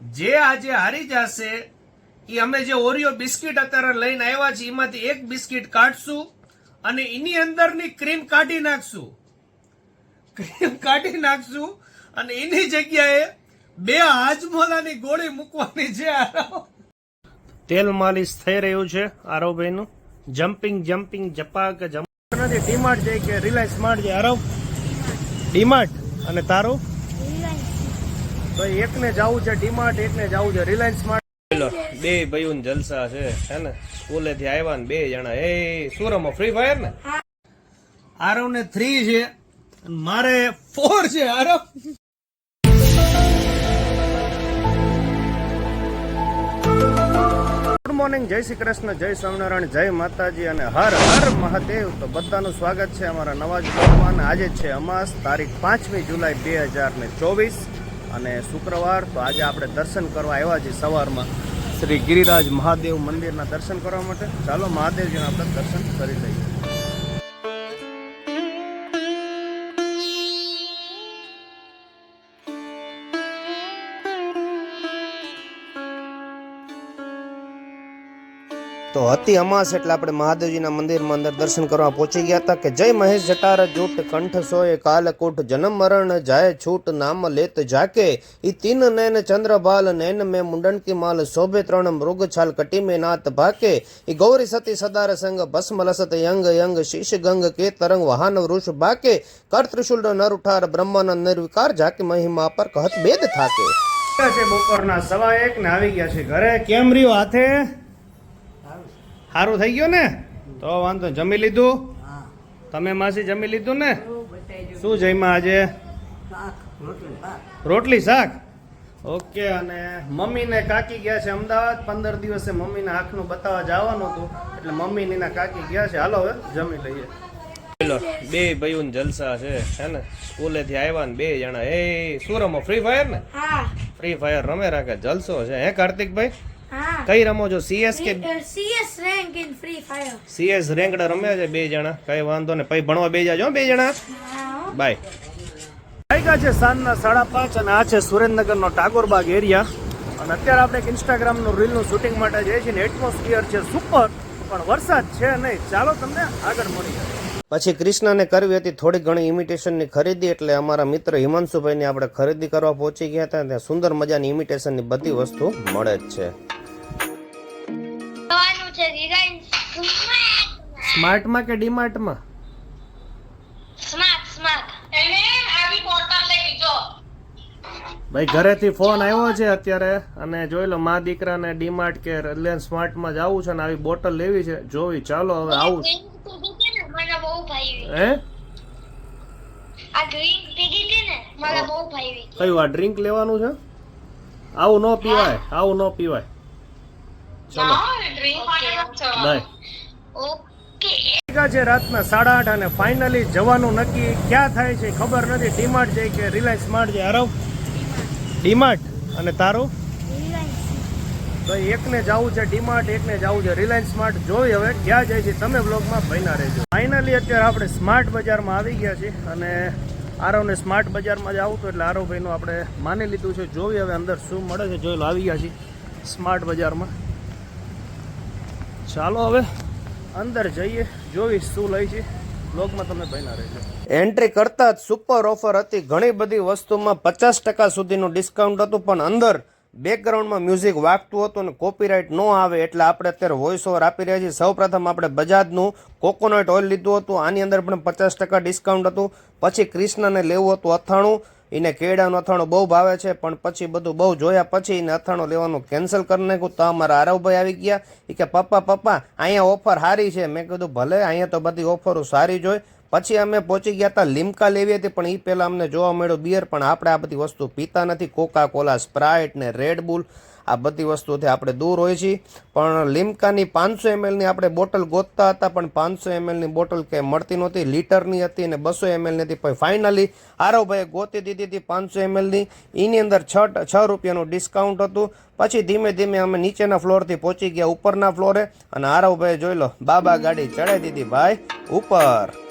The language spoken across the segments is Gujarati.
જે આજે હારી જશે એ અમે જે ઓરિયો બિસ્કિટ અત્યારે લઈને આવ્યા છીએ એમાંથી એક બિસ્કિટ કાઢશું અને એની અંદરની ક્રીમ કાઢી નાખશું. ક્રીમ કાઢી નાખશું અને એની જગ્યાએ બે હાજમોલાની ગોળી મૂકવાની છે તેલ માલિશ થઈ રહ્યું છે આરવભાઈનું. જમ્પિંગ જમ્પિંગ જપાક જમ્પ નથી ડીમાર્ટ જાય કે રિલાયન્સ માર્ટ જાય આરવ? ડીમાર્ટ અને તારું? તો એકને જવું છે ડીમાર્ટ એકને જવું છે રિલાયન્સ માર્ટ. બે ભાઈઓ જલસા છે હે ને? સ્કૂલે થી આવ્યા ને બે જણા. એ સુરમો ફ્રી ફાયર ને? આરવ ને થ્રી છે મારે ફોર છે આરવ. ગુડ મોર્નિંગ જય શ્રી કૃષ્ણ જય સ્વામિનારાયણ જય માતાજી અને હર હર મહાદેવ. તો બધાનું સ્વાગત છે અમારા નવા જ અને આજે છે અમાસ તારીખ પાંચમી જુલાઈ બે હજાર ને ચોવીસ. અને શુક્રવાર તો આજે આપણે દર્શન કરવા આવ્યા છીએ સવારમાં. શ્રી ગિરિરાજ મહાદેવ મંદિરના દર્શન કરવા માટે. ચાલો મહાદેવજીના આપણે દર્શન કરી લઈએ. તો હતી અમાસ એટલે આપણે મહાદેવજીના મંદિરમાં અંદર દર્શન કરવા પહોંચી ગયા હતા કે જય મહેશ જટાર, જૂટ કંઠ સોય, કાલકૂટ જન્મ મરણ, જાય છૂટ નામ લેત જાકે. ઈ તીન નૈન ચંદ્રભાલ નૈન મેં મુંડન કી માલ, શોભે ત્રણ મૃગ છાલ કટી મેં નાથ ભાકે. ઈ ગૌરી સતી સદાર સંગ, ભસ્મ લસત યંગ યંગ, શીશ ગંગ કે તરંગ વાહન વૃષ ભાકે કર ત્રિશુલ નર ઉઠાર બ્રહ્માનંદ નિર્વિકાર જાકે મહિમા પર કહત ભેદ થાકે. છે બપોરના સવા એક ને આવી ગયા છે ઘરે. કેમ રહ્યો હાથે? સારું થઈ ગયું ને? તો વાંધો નહીં. જમી લીધું? તમે માસી જમી લીધું ને? શું જમ્યા આજે? રોટલી શાક? ઓકે અને મમ્મીને કાકી ગયા છે અમદાવાદ. પંદર દિવસે મમ્મીને આંખનું બતાવવા જવાનું હતું. એટલે મમ્મી ને એના કાકી ગયા છે. હાલો હવે જમી લઈએ. બે ભાઈઓ જલસા છે હે ને? સ્કૂલે થી આવ્યા ને બે જણા. એ શું રમો? ફ્રી ફાયર ને? ફ્રી ફાયર રમે રાખે. જલસો છે હે કાર્તિકભાઈ? કઈ રમો છો? સીએસ કે CS rank in free fire CS ranked રમ્યા છે બે જણા. કઈ વાંધો ને પછી ભણવા બે જાજો બે જણા. બાય વાગ્યા છે સાંજના સાડા પાંચ અને આ છે સુરેન્દ્રનગરનો ટાગોરબાગ એરિયા. અને અત્યારે આપણે એક ઇન્સ્ટાગ્રામનું રીલનું શૂટિંગ માટે જઈએ છીએ ને એટમોસ્ફિયર છે સુપર પણ વરસાદ છે નહીં. ચાલો તમને આગળ મળી પછી કૃષ્ણને કરવી હતી થોડી ઘણી ઇમિટેશનની ખરીદી એટલે અમારા મિત્ર હિમાંશુભાઈની આપણે ખરીદી કરવા પહોંચી ગયા હતા. ત્યાં સુંદર મજાની ઇમિટેશનની બધી વસ્તુ મળે જ છે. છે રિલાયન્સ સ્માર્ટમાં કે ડીમાર્ટમાં સ્માર્ટ સ્માર્ટ એને આવી બોટલ લઈ જો. ભાઈ ઘરેથી ફોન આવ્યો છે અત્યારે અને જોઈ લો મા દીકરાને ડીમાર્ટ કે રિલાયન્સ સ્માર્ટમાં જવું છે ને આવી બોટલ લેવી છે. જોવી ચાલો હવે આવું મને બહુ હે? આ ડ્રિંક પીધી હતી ને મને બહુ ભાવી કયું આ ડ્રિંક લેવાનું છે? આવું ન પીવાય આવું ન પીવાય. ચલો. બાય છે રાતના સાડા આઠ અને ફાઇનલી જવાનું નક્કી ક્યાં થાય છે ખબર નથી. ડીમાર્ટ જાય કે રિલાયન્સ માર્ટ જાય હરવ ડીમાર્ટ અને તારું? તો એકને જવું છે ડીમાર્ટ એકને જવું છે. રિલાયન્સ સ્માર્ટ જોઈ હવે ક્યાં જાય છે તમે બ્લોગમાં બન્યા રહેજો. ફાઇનલી અત્યારે આપણે સ્માર્ટ બજારમાં આવી ગયા છીએ અને આરવને સ્માર્ટ બજારમાં જ આવતું એટલે આરવભાઈનું આપણે માની લીધું છે. જોઈ હવે અંદર શું મળે છે જોઈ લો આવી ગયા છીએ સ્માર્ટ બજારમાં. ચાલો હવે અંદર જઈએ જોઈ શું લઈ છે. બ્લોગમાં તમે બન્યા રહેજો. એન્ટ્રી કરતા જ સુપર ઓફર હતી. ઘણી બધી વસ્તુમાં પચાસ ટકા સુધીનું ડિસ્કાઉન્ટ હતું, પણ અંદર બેકગ્રાઉન્ડમાં મ્યુઝિક વાગતું હતું અને કોપીરાઇટ ન આવે એટલે આપણે અત્યારે વોઇસ ઓવર આપી રહ્યા છીએ. સૌપ્રથમ આપણે બજાજનું કોકોનટ ઓઇલ લીધું હતું. આની અંદર પણ પચાસ ટકા ડિસ્કાઉન્ટ હતું. પછી કૃષ્ણને લેવું હતું અથાણું. એને કેળાનું અથાણું બહુ ભાવે છે, પણ પછી બધું બહુ જોયા પછી એને અથાણું લેવાનું કેન્સલ કરી નાખ્યું. તો અમારા આરવભાઈ આવી ગયા. એ કે, પપ્પા પપ્પા, અહીંયા ઓફર સારી છે. મેં કીધું, ભલે, અહીંયા તો બધી ઓફરો સારી જોઈ પછી અમે પહોંચી ગયા હતા લીમકા લેવી હતી, પણ એ પહેલાં અમને જોવા મળ્યો બિયર પણ આપણે આ બધી વસ્તુ પીતા નથી. કોકા કોલા સ્પ્રાઇટ ને રેડ બુલ આ બધી વસ્તુથી આપણે દૂર હોય છીએ. પણ લીમકાની પાંચસો એમએલની આપણે બોટલ ગોતતા હતા, પણ પાંચસો એમએલની બોટલ કે મળતી નહોતી. લીટરની હતી અને બસો એમએલની હતી. પણ ફાઇનલી આરવભાઈએ ગોતી દીધી હતી પાંચસો એમએલની. એની અંદર છ છ રૂપિયાનું ડિસ્કાઉન્ટ હતું. પછી ધીમે ધીમે અમે નીચેના ફ્લોરથી પહોંચી ગયા ઉપરના ફ્લોરે અને આરવભાઈએ જોઈ લો, બાબા ગાડી ચડાવી દીધી. ભાઈ, ઉપર.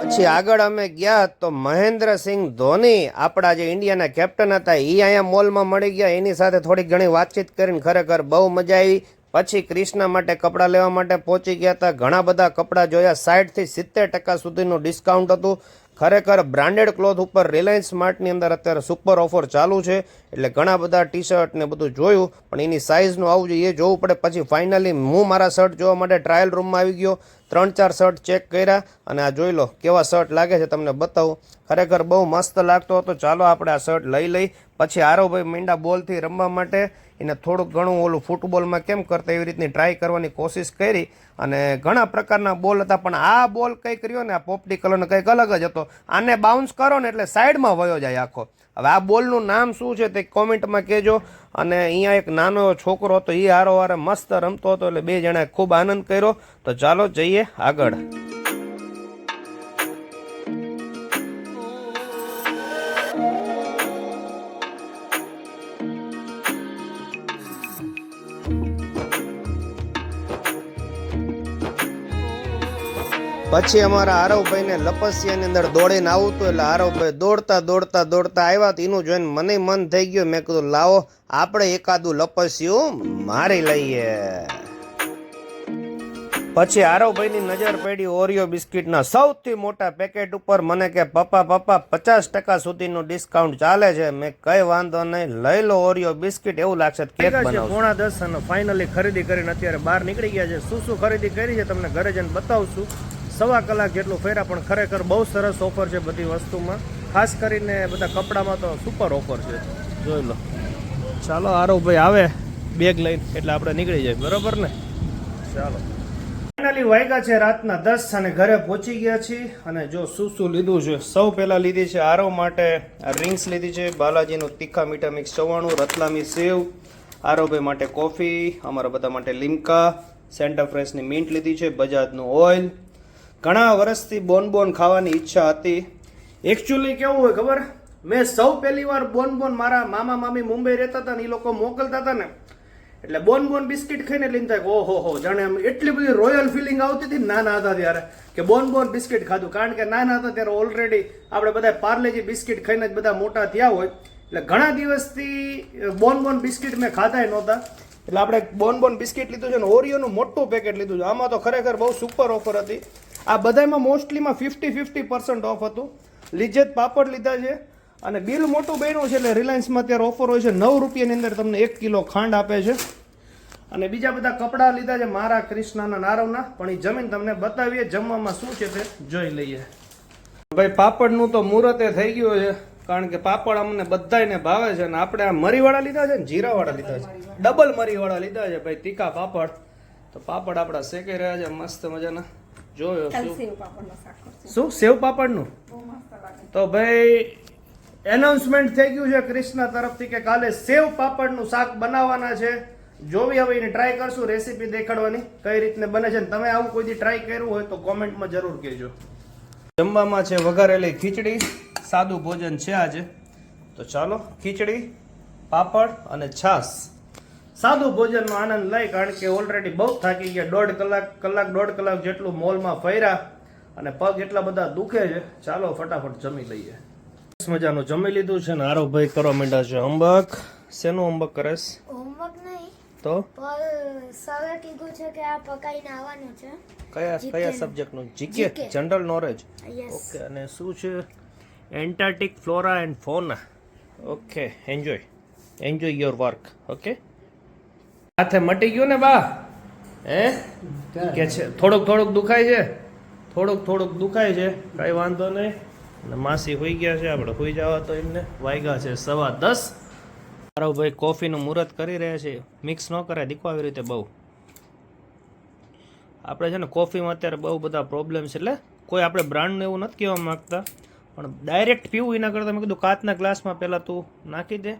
પછી આગળ અમે ગયા તો મહેન્દ્રસિંહ ધોની, આપણા જે ઇન્ડિયાના કેપ્ટન હતા એ અહીંયા મોલમાં મળી ગયા. એની સાથે થોડી ઘણી વાતચીત કરીને ખરેખર બહુ મજા આવી. પછી ક્રિષ્ના માટે કપડાં લેવા માટે પહોંચી ગયા હતા. ઘણા બધા કપડાં જોયા. સાઠથી સિત્તેર ટકા સુધીનું ડિસ્કાઉન્ટ હતું. ખરેખર બ્રાન્ડેડ ક્લોથ ઉપર રિલાયન્સ સ્માર્ટની અંદર અત્યારે સુપર ઓફર ચાલુ છે. એટલે ઘણા બધા ટી શર્ટ ને બધું જોયું, પણ એની સાઇઝનું આવું જોઈએ જોવું પડે. પછી ફાઇનલી હું મારા શર્ટ જોવા માટે ટ્રાયલ રૂમમાં આવી ગયો. ત્રણ ચાર શર્ટ ચેક કર્યા અને આ જોઈ લો કેવા શર્ટ લાગે છે તમને બતાવું. ખરેખર બહુ મસ્ત લાગતો હતો. ચાલો આપણે આ શર્ટ લઈ લઈ. પછી આરોભાઈ મીંડા બોલથી રમવા માટે એને થોડુંક ઘણું ઓલું ફૂટબોલમાં કેમ કરતા એવી રીતની ટ્રાય કરવાની કોશિશ કરી અને ઘણા પ્રકારના બોલ હતા, પણ આ બોલ કંઈક કર્યો ને, આ પોપટી કલરનો કંઈક અલગ જ હતો. આને બાઉન્સ કરો ને એટલે સાઈડમાં વયો જાય આખો. હવે આ બોલનું નામ શું છે તે કોમેન્ટમાં કહેજો. અને અહીંયા એક નાનો છોકરો હતો એ હારો હારે મસ્ત રમતો હતો, એટલે બે જણાએ ખૂબ આનંદ કર્યો. તો ચાલો જઈએ આગળ. પછી અમારા આરવભાઈને લપસિયાની અંદર દોડીને આવતું એટલે આરવભાઈ દોડતા દોડતા દોડતા આવ્યા તો એનું જોઈને મને મન થઈ ગયું. મેં કીધું લાવો આપણે એકાદું લપસ્યું મારી લઈએ. પછી આરવભાઈની નજર પડી ઓરિયો બિસ્કિટના સૌથી મોટા પેકેટ ઉપર મને કે પપ્પા પપ્પા પચાસ ટકા સુધીનું ડિસ્કાઉન્ટ ચાલે છે. મેં કઈ વાંધો નહીં લઈ લો ઓરિયો બિસ્કિટ એવું લાગશે કેક બનાવો પોણા દસ અને ફાઇનલી ખરીદી કરીને અત્યારે બહાર નીકળી ગયા છે. શું શું ખરીદી કરી છે તમને ઘરે જઈને બતાવશું. સવા કલાક જેટલું ફેર્યા, પણ ખરેખર બહુ સરસ ઓફર છે બધી વસ્તુમાં. ખાસ કરીને બધા કપડામાં તો સુપર ઓફર છે. જોઈ લો. ચાલો, આરવભાઈ આવે બેગ લઈને, એટલે આપણે નીકળી જાય બરોબર ને? ચાલો. ફાઇનલી વાગ્યા છે રાતના દસ અને ઘરે પહોંચી ગયા છીએ. અને જો શું શું લીધું છે? સૌ પહેલાં લીધી છે આરવ માટે રિંગ્સ લીધી છે, બાલાજીનું તીખા મીઠા મિક્સ ચવાણું, રતલામી સેવ, આરવભાઈ માટે કોફી અમારા બધા માટે લીમકા સેન્ટા ફ્રેશની મિન્ટ લીધી છે, બજાજનું ઓઇલ ઘણા વર્ષથી બોનબોન બોન ખાવાની ઈચ્છા હતી. એકચ્યુઅલી કેવું હોય ખબર? મેં સૌ પહેલી વાર બોન બોન મારા મામા મામી મુંબઈ રહેતા હતા ને એ લોકો મોકલતા હતા ને. એટલે બોન બોન બિસ્કિટ ખાઈને લઈને થાય ઓહો હો, જાણે આમ એટલી બધી રોયલ ફિલિંગ આવતી હતી નાના હતા ત્યારે કે બોન બોન બિસ્કિટ ખાધું. કારણ કે નાના હતા ત્યારે ઓલરેડી આપણે બધા પાર્લેજી બિસ્કિટ ખાઈને જ બધા મોટા થયા હોય. એટલે ઘણા દિવસથી બોન બોન બિસ્કિટ મેં ખાતા નહોતા. એટલે આપણે બોન બોન બિસ્કિટ લીધું છે ને ઓરિયોનું મોટું પેકેટ લીધું છે. આમાં તો ખરેખર બહુ સુપર ઓફર હતી. આ બધામાં મોસ્ટલીમાં ફિફ્ટી ફિફ્ટી પર્સન્ટ ઓફ હતું. લિજ્જત પાપડ લીધા છે અને બિલ મોટું બન્યું છે એટલે રિલાયન્સમાં અત્યારે ઓફર હોય છે. નવ રૂપિયાની અંદર તમને એક કિલો ખાંડ આપે છે. અને બીજા બધા કપડાં લીધા છે મારા કૃષ્ણના, નારવના. પણ એ જમીન તમને બતાવીએ જમવામાં શું છે તે જોઈ લઈએ. ભાઈ, પાપડનું તો મુહૂર્તે થઈ ગયું છે. કારણ કે પાપડ અમને બધાયને ભાવે છે અને આપણે આ મરીવાળા લીધા છે ને જીરાવાળા લીધા છે. ડબલ મરીવાળા લીધા છે ભાઈ તીખા પાપડ. તો પાપડ આપણા શેકાઈ રહ્યા છે મસ્ત મજાના. જોયો શું? સેવ પાપડનું તો ભાઈ એનાઉન્સમેન્ટ થઈ ગયું છે ક્રિષ્ના તરફથી કે કાલે સેવ પાપડનું શાક બનાવવાના છે. જોવી હવે એને ટ્રાય કરશું રેસીપી દેખાડવાની કઈ રીતને બને છે ને તમે આવું કોઈ દી ટ્રાય કર્યું હોય તો કોમેન્ટમાં જરૂર કહેજો. જમવામાં છે વઘારેલી ખીચડી. સાદું ભોજન છે આજે. તો ચાલો ખીચડી પાપડ અને છાશ. સાદું ભોજનનો આનંદ લઈ કારણ કે ઓલરેડી બહુ થાકી ગયા. દોઢ કલાક કલાક દોઢ કલાક જેટલું મોલમાં ફર્યા અને પગ એટલા બધા દુખે છે. ચાલો ફટાફટ જમી લઈએ. મજાનું જમી લીધું છે ને આરોભાઈ કરવા માંડ્યા છે અંબક શેનું અંબક કરેશ? તો? સરે કીધું છે કે આ પકાઈને આવવાનું છે. કયા કયા સબ્જેક્ટનું જીકે? જનરલ નોલેજ ઓકે અને શું છે? Antarctic flora and fauna okay enjoy enjoy your work okay હાથે મટી ગયું ને બા? હે? કે છે, થોડુંક થોડુંક દુખાય છે? થોડુંક થોડુંક દુખાય છે? કાંઈ વાંધો નહીં. અને માસી હોઈ ગયા છે, આપણે હોઈ જવા તો એમને. વાગ્યા છે સવા દસ. મારો ભાઈ કોફીનું મુહૂર્ત કરી રહ્યા છે. મિક્સ ન કરે દીકો આવી રીતે બહુ. આપણે છે ને કોફીમાં અત્યારે બહુ બધા પ્રોબ્લેમ છે, એટલે કોઈ આપણે બ્રાન્ડનું એવું નથી કહેવા માંગતા. પણ ડાયરેક્ટ પીવું એના કરતાં મેં કીધું કાચના ગ્લાસમાં પહેલાં તું નાખી દે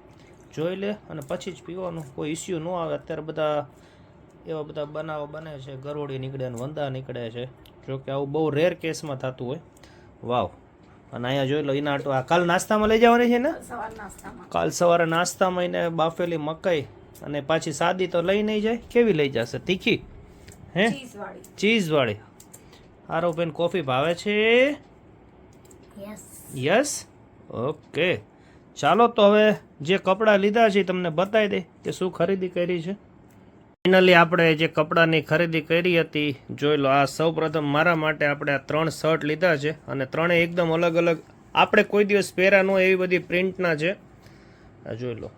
જોઈ લે અને પછી જ પીવાનું. કોઈ ઇસ્યુ ન આવે. અત્યારે બધા એવા બધા બનાવો બને છે. ગરોળી નીકળે અને વંદા નીકળે છે. જો કે આવું બહુ રેર કેસમાં થતું હોય. વાવ. અને અહીંયા જોઈ લો એના આટો આ કાલ નાસ્તામાં લઈ જવાની છે ને? કાલ સવારે નાસ્તામાં. એને બાફેલી મકાઈ અને પાછી સાદી તો લઈ નહીં જાય. કેવી લઈ જશે? તીખી? હે? ચીઝવાળી. આરોપેન કોફી ભાવે છે? યસ ઓકે ચાલો તો હવે જે કપડાં લીધા છે તમને બતાવી દે કે શું ખરીદી કરી છે. ફાઇનલી આપણે જે કપડાની ખરીદી કરી હતી, જોઈ લો આ સૌપ્રથમ મારા માટે આપણે આ ત્રણ શર્ટ લીધા છે અને ત્રણેય એકદમ અલગ અલગ. આપણે કોઈ દિવસ પહેર્યા ન એવી બધી પ્રિન્ટના છે. આ જોઈ લો.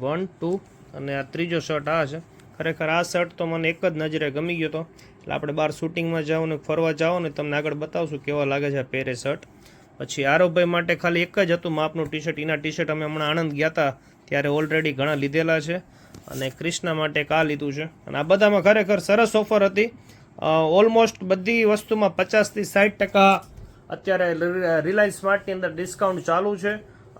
વન ટુ અને આ ત્રીજો શર્ટ આ છે. ખરેખર આ શર્ટ તો મને એક જ નજરે ગમી ગયો હતો એટલે આપણે બહાર શૂટિંગમાં જાઓ ને ફરવા જાઓ ને તમને આગળ બતાવશું કેવા લાગે છે આ પહેરે શર્ટ પછી આરવભાઈ માટે ખાલી એક જ હતું માપનું ટી શર્ટ એના ટી શર્ટ અમે હમણાં આણંદ ગયા હતા ત્યારે ઓલરેડી ઘણા લીધેલા છે અને ક્રિષ્ના માટે આ લીધું છે. અને આ બધામાં ખરેખર સરસ ઓફર હતી. ઓલમોસ્ટ બધી વસ્તુમાં પચાસથી સાઠ ટકા અત્યારે રિલાયન્સ સ્માર્ટની અંદર ડિસ્કાઉન્ટ ચાલુ છે.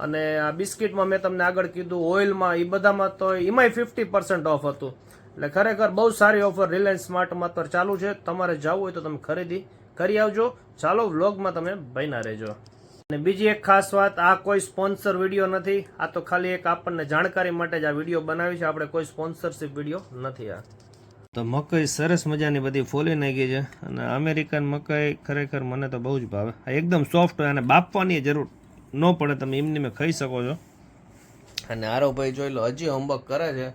અને આ બિસ્કિટમાં મેં તમને આગળ કીધું, ઓઇલમાં એ બધામાં તો એમાંય ફિફ્ટી પર્સન્ટ ઓફ હતું. એટલે ખરેખર બહુ સારી ઓફર રિલાયન્સ સ્માર્ટમાં અત્યારે ચાલુ છે. તમારે જવું હોય તો તમે ખરીદી. કરી આવજો. ચાલો વ્લોગમાં તમે બન્યા રહેજો. અને બીજી એક ખાસ વાત આ કોઈ સ્પોન્સર વીડિયો નથી. આ તો ખાલી એક આપણને જાણકારી માટે જ આ વીડિયો બનાવી છે. આપણે કોઈ સ્પોન્સરશિપ વીડિયો નથી આ. તો મકાઈ સરસ મજાની બધી ફોલી નાખી છે. અને અમેરિકન મકાઈ ખરેખર મને તો બહુ જ ભાવે. આ એકદમ સોફ્ટ હોય અને બાફવાની જરૂર ન પડે તમે એમની મેં ખાઈ શકો છો. અને આરોભાઈ જોઈ લો હજી હોમવર્ક કરે છે.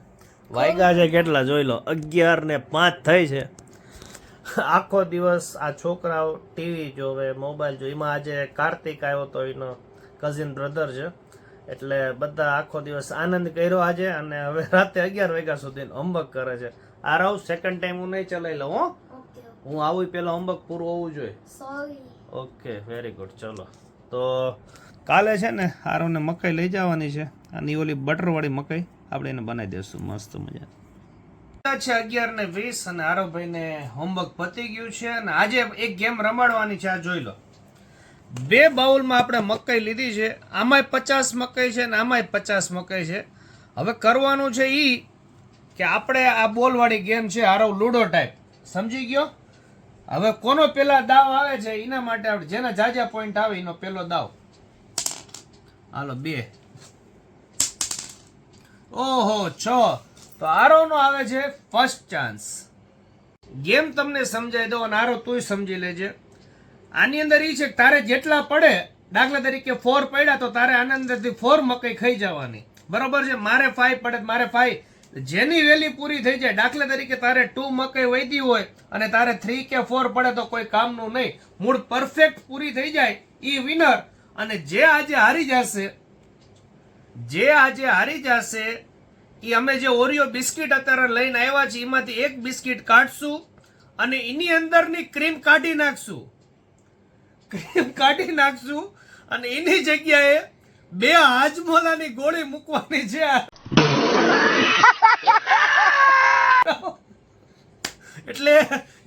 વાયગા છે કેટલા જોઈ લો અગિયાર ને પાંચ થઈ છે. આખો દિવસ આ છોકરાઓ ટીવી જોવે મોબાઈલ જો એમાં આજે કાર્તિક આવ્યો તો એનો કઝિન બ્રધર છે. એટલે બધા આખો દિવસ આનંદ કર્યો આજે અને હવે રાતે અગિયાર વાગ્યા સુધી હોમવર્ક કરે છે. આ રહું સેકન્ડ ટાઈમ હું નહીં ચલાવી લઉં હો. હું આવું પેલા હોમવર્ક પૂરું હોવું જોઈએ. ઓકે વેરી ગુડ ચલો. તો કાલે છે ને આરોને મકાઈ લઈ જવાની છે. અને ઓલી બટરવાળી મકાઈ આપણે એને બનાવી દઈશું મસ્ત મજા છે અગિયાર ને વીસ અને આરોભાઈને હોમવર્ક પતી ગયું છે અને આજે એક ગેમ રમાડવાની છે, આ જોઈ લો. બે બાઉલમાં આપણે મકાઈ લીધી છે, આમાંય પચાસ મકાઈ છે અને આમાંય પચાસ મકાઈ છે. હવે કરવાનું છે એ કે આપણે આ બોલવાળી ગેમ છે, આરવ લૂડો ટાઈપ સમજી ગયો? હવે કોનો પેલા દાવ આવે છે, એના માટે આપણે જેના જાજા પોઈન્ટ આવે એનો પેલો દાવ. હાલો, બે. ઓહો, છ. તો આરોનો આવે છે ફર્સ્ટ ચાન્સ ગેમ તમને સમજાઈ દો અને આરો તું સમજી લેજે. આની અંદર એ છે કે તારે જેટલા પડે, દાખલા તરીકે ફોર પડ્યા તો તારે આનંદથી ફોર મકઈ ખાઈ જવાની. બરોબર છે? મારે ફાઈવ પડે મારે ફાઈવ જેની વેલી પૂરી થઈ જાય, દાખલા તરીકે તારે ટુ મકઈ વૈધી હોય અને તારે થ્રી કે ફોર પડે તો કોઈ કામનું નહીં. મૂળ પરફેક્ટ પૂરી થઈ જાય, ઈ વિનર અને જે આજે હારી જશે, જે આજે હારી જશે એ અમે જે ઓરિયો બિસ્કિટ અત્યારે લઈને આવ્યા છીએ એમાંથી એક બિસ્કિટ કાઢશું અને એની અંદરની ક્રીમ કાઢી નાખશું. ક્રીમ કાઢી નાખશું અને એની જગ્યાએ બે હાજમોલાની ગોળી મૂકવાની છે. એટલે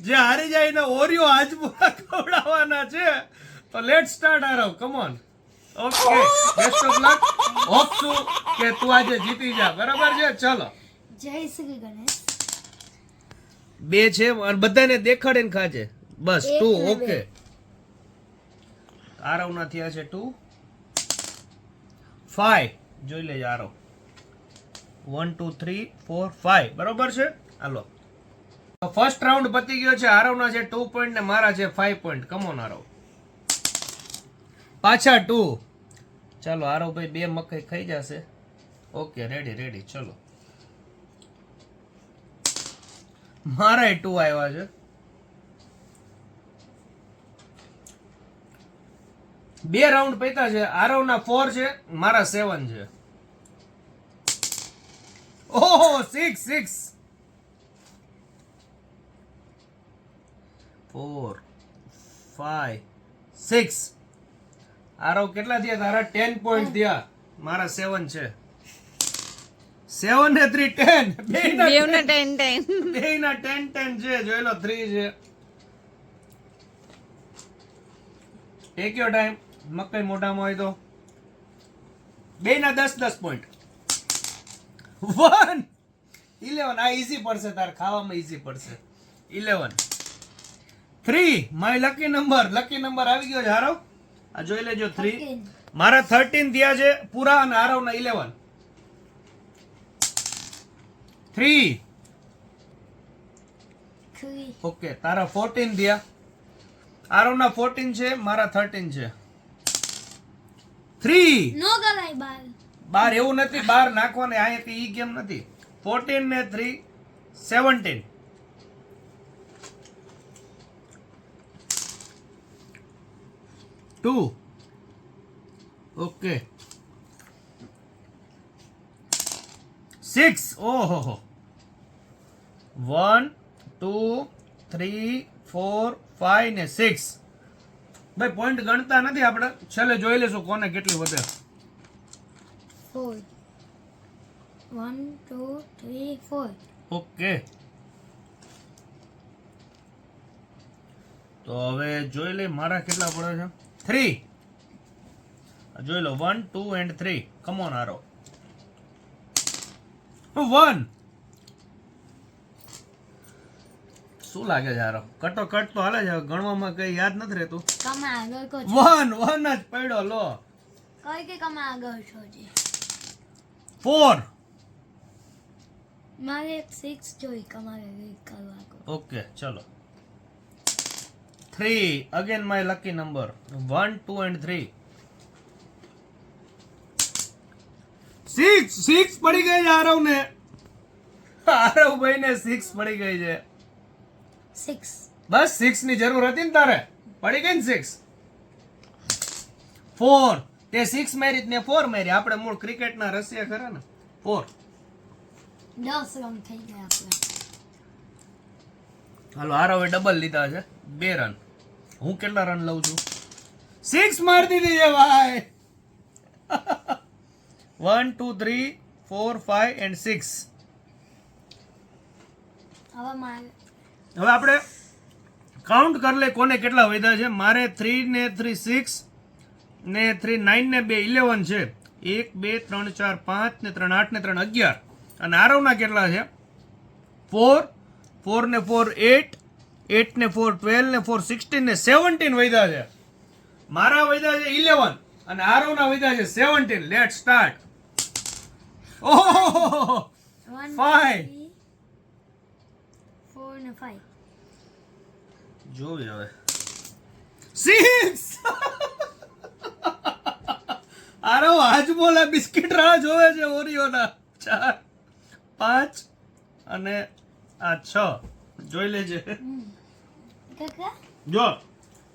જે હારી જાય એને ઓરિયો હાજમોલા ખવડાવવાના છે, તો let start Aarav come on okay best of luck hope કે તું આજે જીતી જા. બરાબર છે? ચલો. જય શ્રી ગણેશ. બે છે અને બધાને દેખાડે ને ખાજે. બસ ટુ ઓકે આરવના થયા છે ટુ ફાઈવ જોઈ લેજો Aarav. One two three four five બરોબર છે? હાલો. ફર્સ્ટ રાઉન્ડ પતી ગયો છે. આરવના છે ટુ પોઈન્ટ ને મારા છે ફાઈવ પોઈન્ટ કમોન આરવ. પાછા ટુ ચાલો આરવભાઈ બે મકાઈ ખાઈ જશે. ઓકે રેડી રેડી ચલો. મારા ટુ આવ્યા છે. બે રાઉન્ડ પૈતા છે. આરવના ફોર છે, મારા સેવન છે. ઓહો six six four five six Aarav કેટલા થયા? તારા ટેન પોઈન્ટ થયા. મારા સેવન છે. સેવન ને થ્રી ટેન. બે ટેન. ટેન બે ના ટેન ટેન છે જોઈ લો થ્રી છે. ટેક યોર ટાઈમ મકાઈ મોટામાં હોય તો? બે ના દસ દસ પોઈન્ટ વન ઇલેવન આ ઈઝી પડશે તાર ખાવામાં ઈઝી પડશે. Eleven three my lucky number lucky number આવી ગયો છે હારવ આ જોઈ લેજો થ્રી. મારા થર્ટીન થયા છે પૂરા અને આરવના ઇલેવન થ્રી ઓકે તારા ફોર્ટીન દિયા. આરોના ફોર્ટીન છે મારા થર્ટીન છે. થ્રી નો કરાય બાર. બાર એવું નથી બાર નાખવાને અહીંયાથી ઈ કેમ નથી. ફોર્ટીન ને three seventeen two okay six ઓહો હો one two three four five ને સિક્સ ભાઈ પોઈન્ટ ગણતા નથી આપણે. છેલ્લે જોઈ લેશું કોને કેટલી વધે. Four one two three four okay. તો હવે જોઈ લે મારા કેટલા પડે છે. થ્રી જોઈ લો. One two and three come on Aaro one. શું લાગે છે આરો કટો કટ તો હાલે છે ગણવામાં કઈ યાદ નથી રહેતું. તમે આગળ કહો વન વન જ પડ્યો લો. કઈ કે તમે આગળ છો જે ફોર. મારે એક સિક્સ જોઈ તમારે રીડ કરવા ઓકે ચલો. Three again my lucky number one two and three. Six six પડી ગઈ છે આરવ ને આરવ ભાઈ ને સિક્સ પડી ગઈ છે. સિક્સ બસ સિક્સની જરૂર હતી ને તારે? પડી ગઈ ને સિક્સ ફોર તે સિક્સ મેરી ને ફોર મેરી. આપણે મૂળ ક્રિકેટ ના રસિયા ખરા ને? ફોર દસ રન થઈ ગયા આપણે. હાલો આરવે ડબલ લીધા છે. બે રન. હું કેટલા રન લઉં છું? સિક્સ મારી દીધી છે ભાઈ. One two three four five and six હવે આપણે કાઉન્ટ કરી લે કોને કેટલા વધ્યા છે. મારે થ્રી ને થ્રી સિક્સ ને થ્રી નાઇન ને બે ઇલેવન છે. એક બે ત્રણ ચાર પાંચ ને ત્રણ આઠ ને ત્રણ અગિયાર. અને આરવના કેટલા છે? ફોર ફોર ને ફોર એટ એટ ને ફોર ટ્વેલ્વ ને ફોર સિક્સટીન ને સેવન્ટીન વધ્યા છે. મારા વધ્યા છે ઇલેવન અને આરવના વધ્યા છે સેવન્ટીન લેટ સ્ટાર્ટ ઓહો વન Five. Four and હવે સિક્સ આરો આજ બોલા બિસ્કિટ રાહ જોવે છે ઓરિયોના. ચાર પાંચ અને આ છ. જોઈ લેજે. જો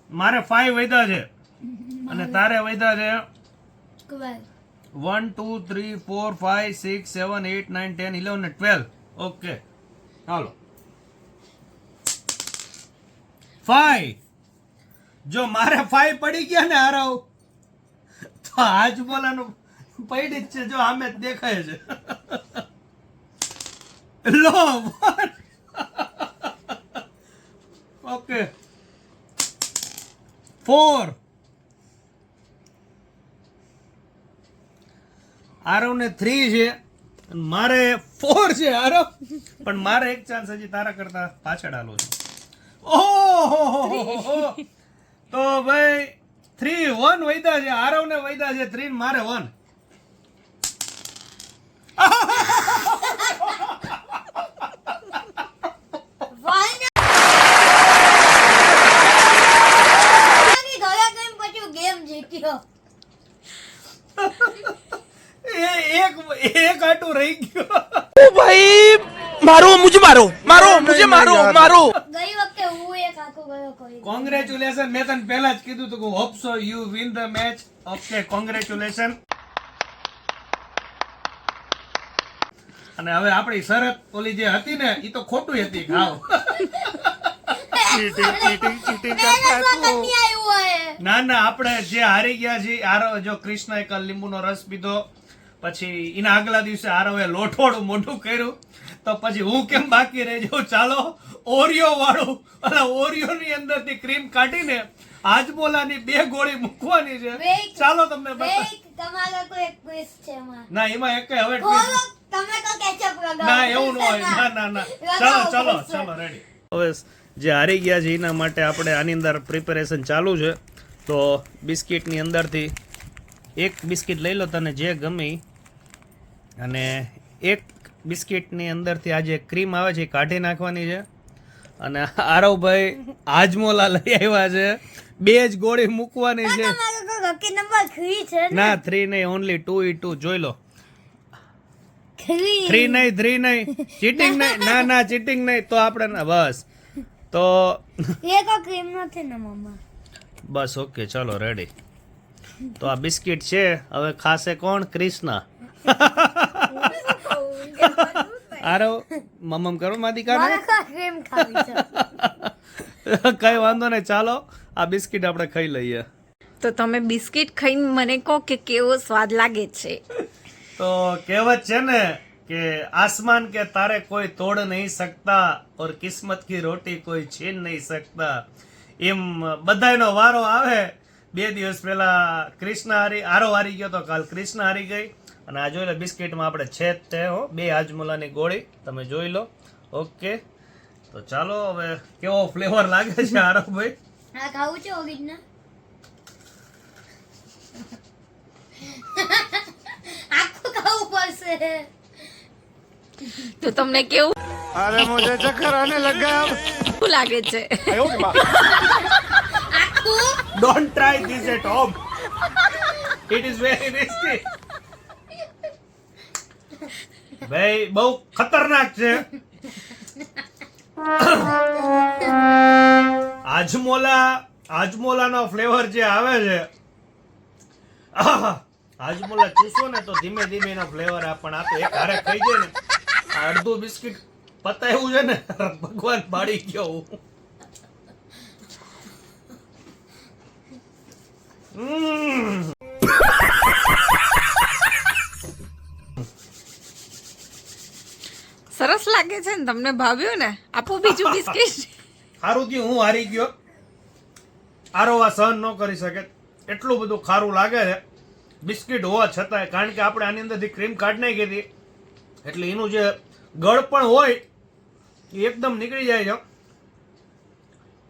મારે ફાઈવ વધ્યા છે. અને તારે વધ્યા છે one two three four five six seven eight nine ten eleven ને ટ્વેલ્વ ઓકે ચાલો ફાઈવ જો મારે ફાઈવ પડી ગયા ને હારાવ તો આજ બોલાનું પડી જ છે, જો આમે દેખાય છે. લો ઓકે ફોર આરવ ને થ્રી છે મારે ફોર છે આરવ. પણ મારે એક ચાન્સ હજી તારા કરતા પાછળ આલો છે. ઓહો! તો ભાઈ થ્રી વન વૈદા છે આરવ ને વૈદા છે થ્રી મારે વન ઘરે કેમ પછી ગેમ જીત્યો એ એક એક આટું રહી ગયો. ઓ ભાઈ મારો મુજે મારો મારો મુજે મારો મારો. ગઈ વખતે હું એક આખો ગયો કોઈ કોંગ્રેચ્યુલેશન મેં તને પહેલા જ કીધું તો કે hope you win the match okay congratulation અને હવે આપણી શરત ઓલી જે હતી ને એ તો ખોટું હતી ખાવ ના ના આપણે જે હારી ગયા છીએ આરો જો લીંબુ નો રસ પીધો. પછી એના આગલા દિવસે આરવે લોઠોડું મોઢું કર્યું. તો પછી હું કેમ બાકી રહી જાઉં? ચાલો ઓરિયો વાળું. અને ઓરિયોની અંદરથી ક્રીમ કાઢીને આજમોલાની બે ગોળી મૂકવાની છે. ચાલો તમને ના એમાં એક હવે ખોલો તમે તો કેચઅપ લગાવો ના એવું ન હોય. ના ના ના. ચાલો ચાલો ચાલો રેડી હવે જે હારી ગયા છે એના માટે આપણે આની અંદર પ્રિપેરેશન ચાલુ છે. તો બિસ્કિટની અંદરથી એક બિસ્કિટ લઈ લો તને જે ગમે. અને એક બિસ્કિટની અંદરથી આ જે ક્રીમ આવે છે એ કાઢી નાખવાની છે. અને આરવભાઈ આજમોલા લઈ આવ્યા છે. બે જ ગોળી મૂકવાની છે. ને? થ્રી નહીં ઓનલી ટુ ઈ ટુ જોઈ લો. થ્રી નહીં થ્રી નહીં. ચીટિંગ નહીં. ના ના ચીટિંગ નહીં. તો આપણે ના, બસ. તો ક્રીમ નથી ને મમ્મા બસ ઓકે ચલો રેડી તો આ બિસ્કિટ છે. હવે ખાશે કોણ? ક્રિષ્ના. આરો મમમ કરો માથી કઈ વાંધો નહીં ચાલો આ બિસ્કિટ આપણે ખાઈ લઈએ. તો તમે બિસ્કિટ ખાઈને મને કહો કે કેવો સ્વાદ લાગે છે? તો કહેવત છે ને કે આસમાન કે તારે કોઈ તોડ નહીં શકતા ઓર કિસ્મત કી રોટી કોઈ છીન નહીં શકતા. એમ બધાયનો વારો આવે. બે દિવસ પહેલા કૃષ્ણ હારી આરો હારી ગયો તો કાલ કૃષ્ણ હારી ગઈ. અને આ જોઈ લો બિસ્કિટમાં આપણે છે તે હો બે હાજમુલાની ગોળી તમે જોઈ લો. ઓકે. તો ચાલો હવે કેવો ફ્લેવર લાગે છે આરવભાઈ આ ખાવું છે ઓગીજના? આખું ખાવું પડશે. તો તમને કેવું? અરે મુજે ચક્કર અને લગાવ શું લાગે છે? Don't try this at home it is very risky ભાઈ, બહુ ખતરનાક છે. આજમોલા, આજમોલાનો ફ્લેવર જે આવે છે, આજમોલા ચૂસો ને તો ધીમે ધીમે એનો ફ્લેવર આ પણ આ એક હારે ખાઈ જાય ને અડધું બિસ્કિટ પતાવ્યું છે ને, ભગવાન બાળી ગયો હું. સરસ લાગે છે ને તમને ભાવ્યું ને? આપો બીજું બિસ્કિટ. ખારું થયું હું હારી ગયો. આરોવા આ સહન ન કરી શકે. એટલું બધું ખારું લાગે છે. બિસ્કિટ હોવા છતાંય કારણ કે આપણે આની અંદરથી ક્રીમ કાઢ નાખી હતી. એટલે એનું જે ગળ પણ હોય એ એકદમ નીકળી જાય છે.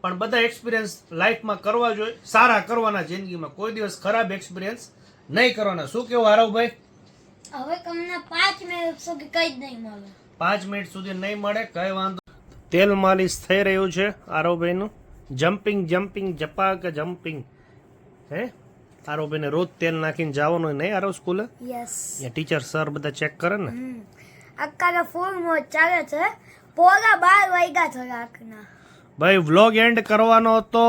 પણ બધા એક્સપિરિયન્સ લાઈફમાં કરવા જોઈએ. સારા કરવાના જિંદગીમાં. કોઈ દિવસ ખરાબ એક્સપિરિયન્સ નહીં કરવાના. શું કેવું હારવભાઈ હવે તમને પાંચ મિનિટ સુધી કઈ જ નહીં મળે. પાંચ મિનિટ સુધી નહીં મળે કઈ વાંધો તેલ માલિશ થઈ રહ્યું છે આરોભાઈનું જમ્પિંગ જમ્પિંગ જપાક જમ્પિંગ. હે? આરોભાઈને રોજ તેલ નાખીને જવાનું હોય નહીં આરો સ્કૂલે? યસ ટીચર સર બધા ચેક કરે ને. અત્યારે ફૂલ મોજ ચાલે છે. પોરા બાર વાગ્યા છે રાખના ભાઈ વ્લોગ એન્ડ કરવાનો હતો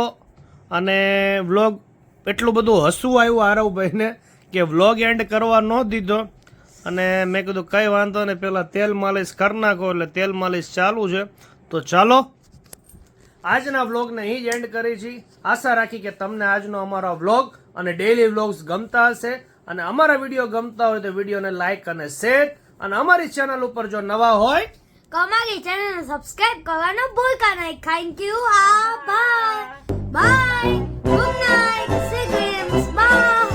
અને વ્લોગ એટલું બધું હસવું આવ્યું આરવભાઈને કે વ્લોગ એન્ડ કરવા ન દીધો. અને મેં કીધું, કંઈ વાંધો નહીં પહેલાં તેલ માલિશ કરી નાખો, એટલે તેલ માલિશ ચાલુ છે. તો ચાલો, આજના વ્લોગને અહીં જ એન્ડ કરી છીએ આશા રાખી કે તમને આજનો અમારો વ્લોગ અને ડેઇલી વ્લોગ્સ ગમતા હશે. અને અમારા વીડિયો ગમતા હોય તો વિડીયોને લાઇક અને શેર અને અમારી ચેનલ ઉપર જો નવા હોય અમારી ચેનલને સબસ્ક્રાઇબ કરવાનું ભૂલતા નહીં. થેન્ક યુ આભાર. Bye good night C games by